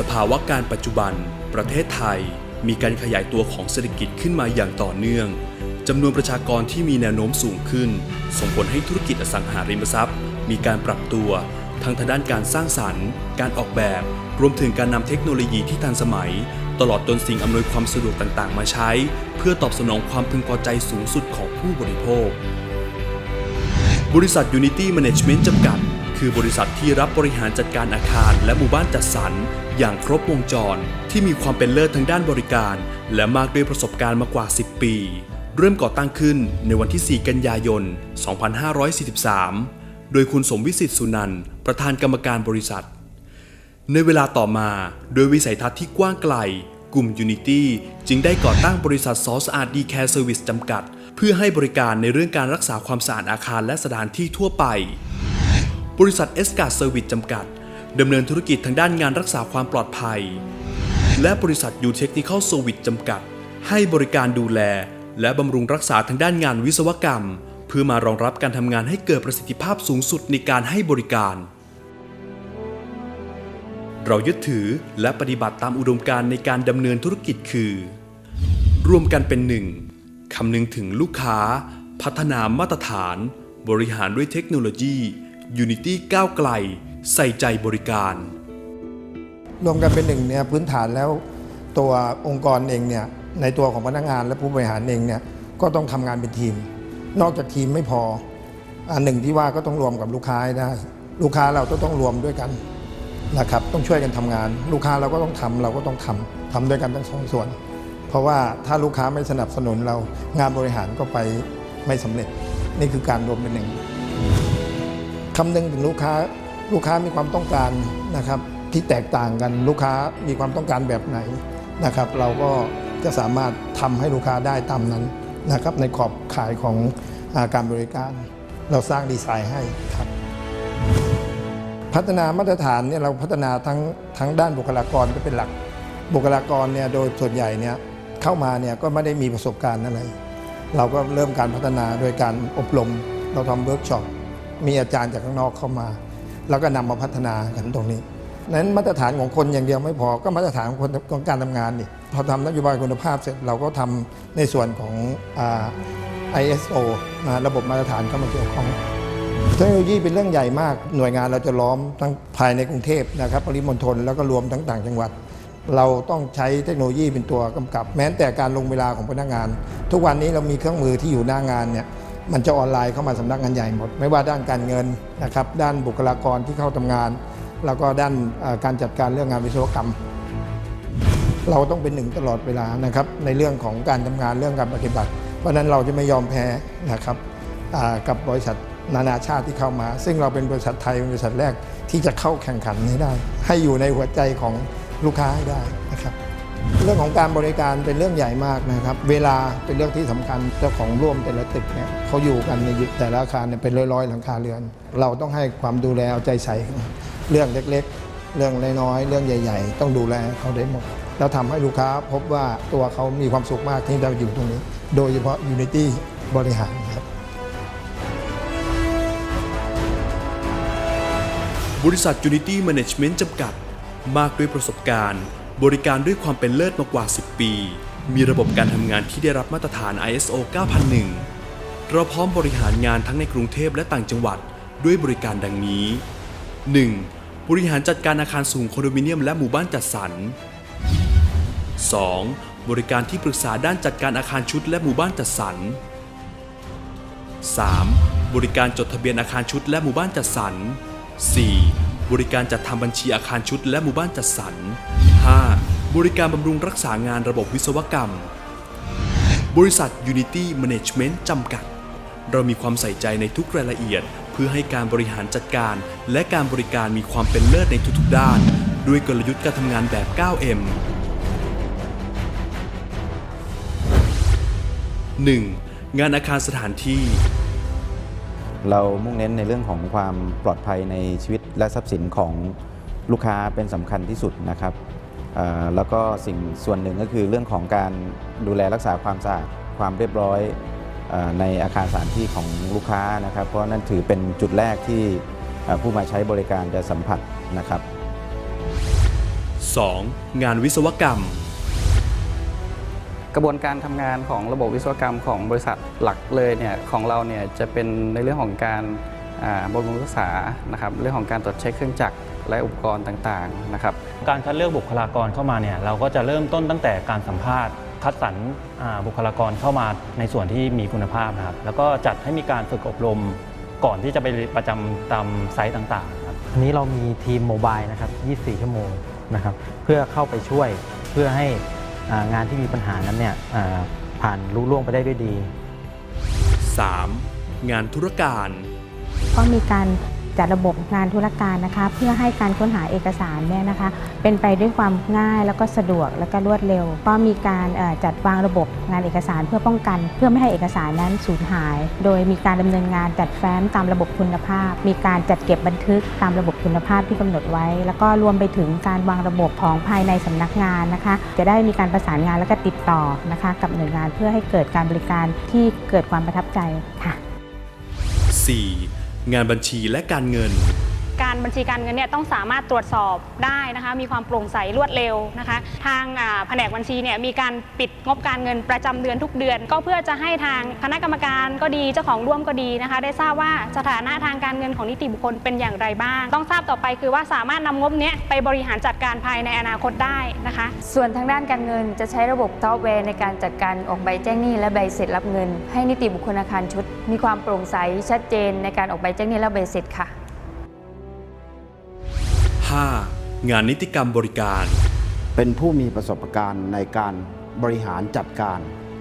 สภาวะการปัจจุบัน ประเทศไทย มีการขยายตัวของเศรษฐกิจขึ้นมาอย่างต่อเนื่องจำนวนประชากรที่มีแนวโน้มสูงขึ้น ส่งผลให้ธุรกิจอสังหาริมทรัพย์ มีการปรับตัวทั้งทางด้านการสร้างสรรค์ การออกแบบ รวมถึงการนำเทคโนโลยีที่ทันสมัย ตลอดจนสิ่งอำนวยความสะดวกต่างๆ มาใช้ เพื่อตอบสนองความพึงพอใจสูงสุดของผู้บริโภค บริษัท Unity Management จำกัด คือบริษัทที่รับบริหารจัดการอาคารและหมู่บ้านจัดสรร อย่างครบวงจรที่มีความเป็นเลิศทางด้านบริการ และมากด้วยประสบการณ์มากว่า 10 ปี เริ่มก่อตั้งขึ้นในวันที่ 4 กันยายน 2543 โดยคุณสมวิสิทธิ์สุนันท์ประธานกรรมการบริษัท ในเวลาต่อมาโดยวิสัยทัศน์ที่กว้างไกล กลุ่ม Unity จึงได้ก่อตั้งบริษัทซอสอาร์ดีแคร์เซอร์วิสจำกัด เพื่อให้บริการในเรื่องการรักษาความสะอาดอาคารและสถานที่ทั่วไป บริษัทเอสการเซอร์วิสจำกัดดำเนินธุรกิจทางด้านงานรักษาความปลอดภัย และบริษัทยูเทคนิคอลเซอร์วิสจำกัด ให้บริการดูแล และบำรุงรักษาทางด้านงานวิศวกรรม เพื่อมารองรับการทำงานให้เกิดประสิทธิภาพสูงสุดในการให้บริการ เรายึดถือและปฏิบัติตามอุดมการณ์ในการดำเนินธุรกิจคือ ร่วมกันเป็นหนึ่งคำนึงถึงลูกค้า พัฒนามาตรฐาน บริหารด้วยเทคโนโลยี Unity ก้าวไกล ใส่ใจบริการ รวมกันเป็นหนึ่งเนี่ยพื้นฐานแล้วตัวองค์กรเองเนี่ยในตัวของพนักงานและผู้บริหารเองเนี่ยก็ต้องทำงานเป็นทีม นอกจากทีมไม่พออันหนึ่งที่ว่าก็ต้องรวมกับลูกค้าได้ ลูกค้าเราก็ต้องรวมด้วยกันนะครับต้องช่วยกันทำงาน ลูกค้าเราก็ต้องทำเราก็ต้องทำทำด้วยกันทั้งสองส่วน เพราะว่าถ้าลูกค้าไม่สนับสนุนเรางานบริหารก็ไปไม่สำเร็จ นี่คือการรวมเป็นหนึ่ง คำนึงถึงลูกค้าลูกค้ามีความต้องการนะครับที่แตกต่างกันลูกค้ามีความต้องการแบบไหนนะครับ เราก็จะสามารถทำให้ลูกค้าได้ตามนั้นนะครับ ในขอบข่ายของอาการบริการ เราสร้างดีไซน์ให้ครับ พัฒนามาตรฐานเนี่ยเราพัฒนาทั้งทั้งด้านบุคลากรก็เป็นหลัก บุคลากรเนี่ยโดยส่วนใหญ่เนี่ยเข้ามาเนี่ยก็ไม่ได้มีประสบการณ์อะไร เราก็เริ่มการพัฒนาโดยการอบรม เราทำเวิร์กช็อป มีอาจารย์จากข้างนอกเข้ามา แล้วก็นำมาพัฒนากันตรงนี้นั้นมาตรฐานของคนอย่างเดียวไม่พอก็มาตรฐานของคนของการทำงานนี่พอทำนโยบายคุณภาพเสร็จเราก็ทำในส่วนของอ ISO นะระบบมาตรฐานเข้ามาเกี่ยวข้องเทคโนโลยีเป็นเรื่องใหญ่มากหน่วยงานเราจะล้อมทั้งภายในกรุงเทพนะครับปริมณฑลแล้วก็รวมทั้งต่างจังหวัด เราต้องใช้เทคโนโลยีเป็นตัวกำกับ แม้แต่การลงเวลาของพนักงาน ทุกวันนี้เรามีเครื่องมือที่อยู่หน้างานเนี่ย มันจะออนไลน์เข้ามาสำนักงานใหญ่หมด ไม่ว่าด้านการเงินนะครับด้านบุคลากรที่เข้าทำงาน แล้วก็ด้านการจัดการเรื่องงานวิศวกรรม เราต้องเป็นหนึ่งตลอดเวลานะครับในเรื่องของการทำงานเรื่องการปฏิบัติ เพราะนั้นเราจะไม่ยอมแพ้นะครับกับบริษัทนานาชาติที่เข้ามา ซึ่งเราเป็นบริษัทไทยเป็นบริษัทแรกที่จะเข้าแข่งขันให้ได้ ให้อยู่ในหัวใจของลูกค้าให้ได้ เรื่องของการบริการเป็นเรื่องใหญ่มากนะครับ เวลาเป็นเรื่องที่สำคัญเจ้าของร่วมแต่ละตึกเนี่ยเขาอยู่กันในแต่ละอาคารเนี่ยเป็นร้อยๆหลังคาเรือน เราต้องให้ความดูแลเอาใจใส่เรื่องเล็กๆ เรื่องน้อยๆเรื่องใหญ่ ๆ ต้องดูแลเขาได้หมดแล้วทำให้ลูกค้าพบว่าตัวเขามีความสุขมากที่เราอยู่ตรงนี้ โดยเฉพาะ Unity บริหารครับบริษัท Unity Management จำกัด มากด้วยประสบการณ์ บริการด้วยความเป็นเลิศมากว่า 10 ปี มีระบบการทำงานที่ได้รับมาตรฐาน ISO 9001 เราพร้อมบริหารงานทั้งในกรุงเทพและต่างจังหวัดด้วยบริการดังนี้ 1. บริหารจัดการอาคารสูงคอนโดมิเนียมและหมู่บ้านจัดสรร 2. บริการที่ปรึกษาด้านจัดการอาคารชุดและหมู่บ้านจัดสรร 3. บริการจดทะเบียนอาคารชุดและหมู่บ้านจัดสรร 4. บริการจัดทำบัญชีอาคารชุดและหมู่บ้านจัดสรร 5. บริการบำรุงรักษางานระบบวิศวกรรม บริษัท Unity Management จำกัด เรามีความใส่ใจในทุกรายละเอียด เพื่อให้การบริหารจัดการ และการบริการมีความเป็นเลิศในทุกๆด้าน ด้วยกลยุทธ์การทำงานแบบ 9M 1. งานอาคารสถานที่เรามุ่งเน้นในเรื่องของความปลอดภัยในชีวิตและทรัพย์สินของลูกค้าเป็นสำคัญที่สุดนะครับ แล้วก็สิ่งส่วนหนึ่งก็คือเรื่องของการดูแลรักษาความสะอาดความเรียบร้อยเออในอาคารสถานที่ของลูกค้านะครับ เพราะนั่นถือเป็นจุดแรกที่เอ่อผู้มาใช้บริการจะสัมผัสนะครับ 2. งานวิศวกรรม กระบวนการทำงานของระบบวิศวกรรมของบริษัทหลักเลยเนี่ยของเราเนี่ยจะเป็นในเรื่องของการอ่าบำรุงรักษานะครับเรื่องของการตรวจเช็คเครื่องจักร และอุปกรณ์ต่างๆนะครับการคัดเลือกบุคลากรเข้ามาเนี่ยเราก็จะเริ่มต้นตั้งแต่การสัมภาษณ์ คัดสรรอ่าบุคลากรเข้ามาในส่วนที่มีคุณภาพนะครับแล้วก็จัดให้มีการฝึกอบรมก่อนที่จะไปประจำตามไซต์ต่างๆครับอันนี้เรามีทีมโมบายนะครับ 24 ชั่วโมงนะครับเพื่อเข้าไปช่วยเพื่อให้อ่างานที่มีปัญหานั้นเนี่ยอ่าผ่านรุ่ล่วงไปได้ด้วยดี 3. งานธุรการ ก็มีการ จัดระบบงานธุรการนะคะ เพื่อให้การค้นหาเอกสารเนี่ยนะคะ เป็นไปด้วยความง่ายแล้วก็สะดวกแล้วก็รวดเร็ว ก็มีการจัดวางระบบงานเอกสารเพื่อป้องกัน เพื่อไม่ให้เอกสารนั้นสูญหาย โดยมีการดำเนินงานจัดแฟ้มตามระบบคุณภาพ มีการจัดเก็บบันทึกตามระบบคุณภาพที่กำหนดไว้ แล้วก็รวมไปถึงการวางระบบของภายในสำนักงานนะคะ จะได้มีการประสานงานและก็ติดต่อนะคะ กับหน่วยงานเพื่อให้เกิดการบริการที่เกิดความประทับใจค่ะ 4. งานบัญชีและการเงิน การบัญชีการเงินเนี่ยต้องสามารถตรวจสอบได้นะคะ มีความโปร่งใสรวดเร็วนะคะ ทางแผนกบัญชีเนี่ยมีการปิดงบการเงินประจำเดือนทุกเดือน ก็เพื่อจะให้ทางคณะกรรมการก็ดีเจ้าของร่วมก็ดีนะคะ ได้ทราบว่าสถานะทางการเงินของนิติบุคคลเป็นอย่างไรบ้าง ต้องทราบต่อไปคือว่าสามารถนำงบเนี้ยไปบริหารจัดการภายในอนาคตได้นะคะ ส่วนทางด้านการเงินจะใช้ระบบซอฟต์แวร์ในการจัดการออกใบแจ้งหนี้และใบเสร็จรับเงิน ให้นิติบุคคลอาคารชุด มีความโปร่งใสชัดเจนในการออกใบแจ้งหนี้และใบเสร็จค่ะ 5. งานนิติกรรมบริการ เป็นผู้มีประสบการณ์ในการบริหารจัดการ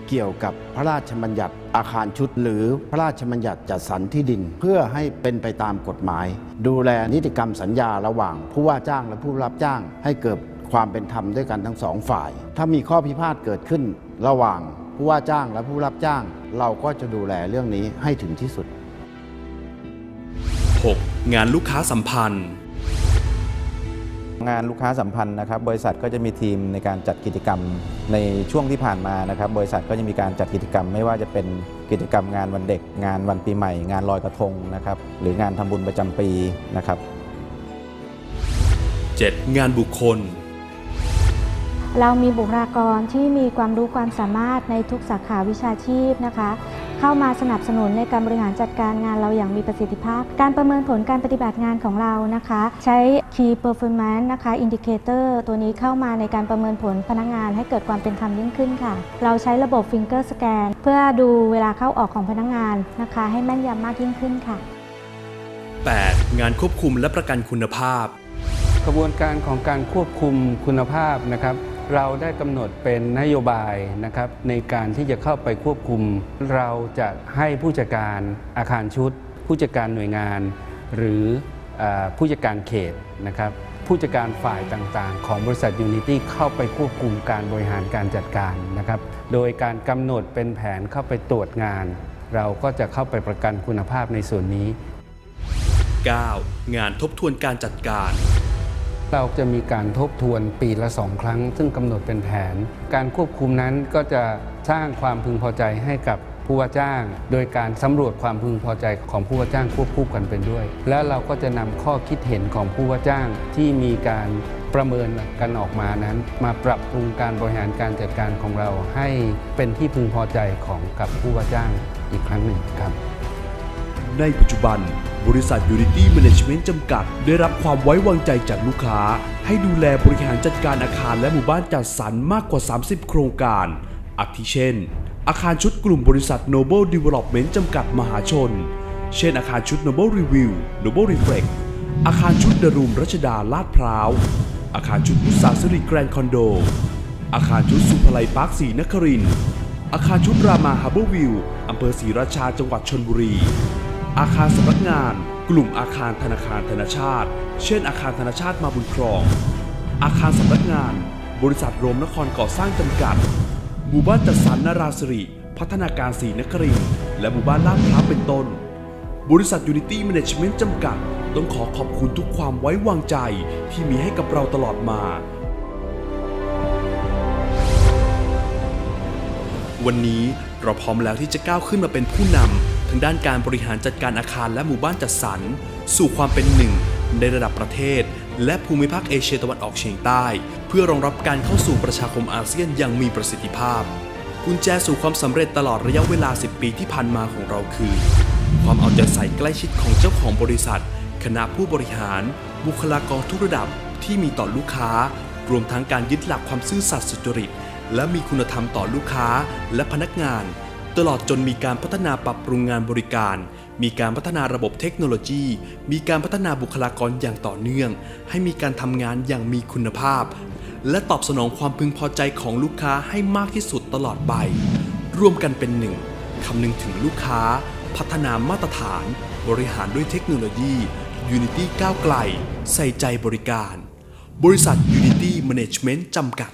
เกี่ยวกับพระราชบัญญัติอาคารชุดหรือพระราชบัญญัติจัดสรรที่ดิน เพื่อให้เป็นไปตามกฎหมาย ดูแลนิติกรรมสัญญาระหว่าง ผู้ว่าจ้างและผู้รับจ้าง ให้เกิดความเป็นธรรมด้วยกันทั้งสองฝ่าย ถ้ามีข้อพิพาทเกิดขึ้น ระหว่างผู้ว่าจ้างและผู้รับจ้าง เราก็จะดูแลเรื่องนี้ให้ถึงที่สุด 6. งานลูกค้าสัมพันธ์ งานลูกค้าสัมพันธ์นะครับบริษัทก็จะมีทีมในการจัดกิจกรรมในช่วงที่ผ่านมานะครับบริษัทก็จะมีการจัดกิจกรรม ไม่ว่าจะเป็นกิจกรรมงานวันเด็ก งานวันปีใหม่ งานลอยกระทงนะครับหรืองานทำบุญประจำปีนะครับ 7. งานบุคคล เรามีบุคลากรที่มีความรู้ความสามารถในทุกสาขาวิชาชีพนะคะ เข้ามาสนับสนุนในการบริหารจัดการงานเราอย่างมีประสิทธิภาพ การประเมินผลการปฏิบัติงานของเรานะคะ ใช้ Key Performance นะคะ Indicator ตัวนี้เข้ามาในการประเมินผลพนักงานให้เกิดความเป็นธรรมยิ่งขึ้นค่ะ เราใช้ระบบ Finger Scan เพื่อดูเวลาเข้าออกของพนักงานนะคะ ให้แม่นยำมากยิ่งขึ้นค่ะ 8. งานควบคุมและประกันคุณภาพ กระบวนการของการควบคุมคุณภาพนะครับ เราได้กำหนดเป็นนโยบายนะครับในการที่จะเข้าไปควบคุม เราจะให้ผู้จัดการอาคารชุด ผู้จัดการหน่วยงาน หรืออผู้จัดการเขตนะครับผู้จัดการฝ่ายต่างๆ ของบริษัทยูนิตี้เข้าไปควบคุมการบริหารการจัดการนะครับโดยการกำหนดเป็นแผนเข้าไปตรวจงาน เราก็จะเข้าไปประกันคุณภาพในส่วนนี้ 9. งานทบทวนการจัดการ เราจะมีการทบทวนปีละสองครั้ง ซึ่งกำหนดเป็นแผน การควบคุมนั้นก็จะสร้างความพึงพอใจให้กับผู้ว่าจ้าง โดยการสำรวจความพึงพอใจของผู้ว่าจ้างควบคู่กันเป็นด้วย แล้วเราก็จะนำข้อคิดเห็นของผู้ว่าจ้างที่มีการประเมินกันออกมานั้น มาปรับปรุงการบริหารการจัดการของเราให้เป็นที่พึงพอใจของกับผู้ว่าจ้างอีกครั้งหนึ่งครับ ในปัจจุบัน บริษัท Unity Management จำกัด ได้รับความไว้วางใจจากลูกค้า ให้ดูแลบริหารจัดการอาคารและหมู่บ้านจัดสรรมากกว่า 30 โครงการ อาทิเช่น อาคารชุดกลุ่มบริษัท Noble Development จำกัดมหาชน เช่นอาคารชุด Noble Review Noble Reflect อาคารชุดเดรูมรัชดาลาดพร้าว อาคารชุดมุสาสิริแกรนด์คอนโด อาคารชุดสุภไลพาร์คศรีนครินทร์อาคารชุดรามาฮาร์เบอร์วิว อำเภอศรีราชาจังหวัดชนบุรี อาคารสำนักงาน กลุ่มอาคารธนาคารธนาชาติ เช่น อาคารธนาชาติมาบุญครอง อาคารสำนักงาน บริษัทโรมนครก่อสร้างจำกัด หมู่บ้านจัดสรรนาราสิริ พัฒนาการศรีนครินและหมู่บ้านลาดพร้าวเป็นต้น บริษัท Unity Management จำกัด ต้องขอขอบคุณทุกความไว้วางใจที่มีให้กับเราตลอดมา วันนี้เราพร้อมแล้วที่จะก้าวขึ้นมาเป็นผู้นำ ทางด้านการบริหารจัดการอาคารและหมู่บ้านจัดสรร สู่ความเป็นหนึ่ง ในระดับประเทศ และภูมิภาคเอเชียตะวันออกเฉียงใต้ เพื่อรองรับการเข้าสู่ประชาคมอาเซียนอย่างมีประสิทธิภาพ กุญแจสู่ความสำเร็จตลอดระยะเวลา 10 ปีที่ผ่านมาของเราคือ ความเอาใจใส่ใกล้ชิดของเจ้าของบริษัท คณะผู้บริหาร บุคลากรทุกระดับที่มีต่อลูกค้า รวมทั้งการยึดหลักความซื่อสัตย์สุจริต และมีคุณธรรมต่อลูกค้าและพนักงาน ตลอดจนมีการพัฒนาปรับปรุงงานบริการ มีการพัฒนาระบบเทคโนโลยี มีการพัฒนาบุคลากรอย่างต่อเนื่อง ให้มีการทำงานอย่างมีคุณภาพ และตอบสนองความพึงพอใจของลูกค้าให้มากที่สุดตลอดไป ร่วมกันเป็นหนึ่งคำนึงถึงลูกค้า พัฒนามาตรฐาน บริหารด้วยเทคโนโลยี Unity ก้าวไกล ใส่ใจบริการ บริษัท Unity Management จำกัด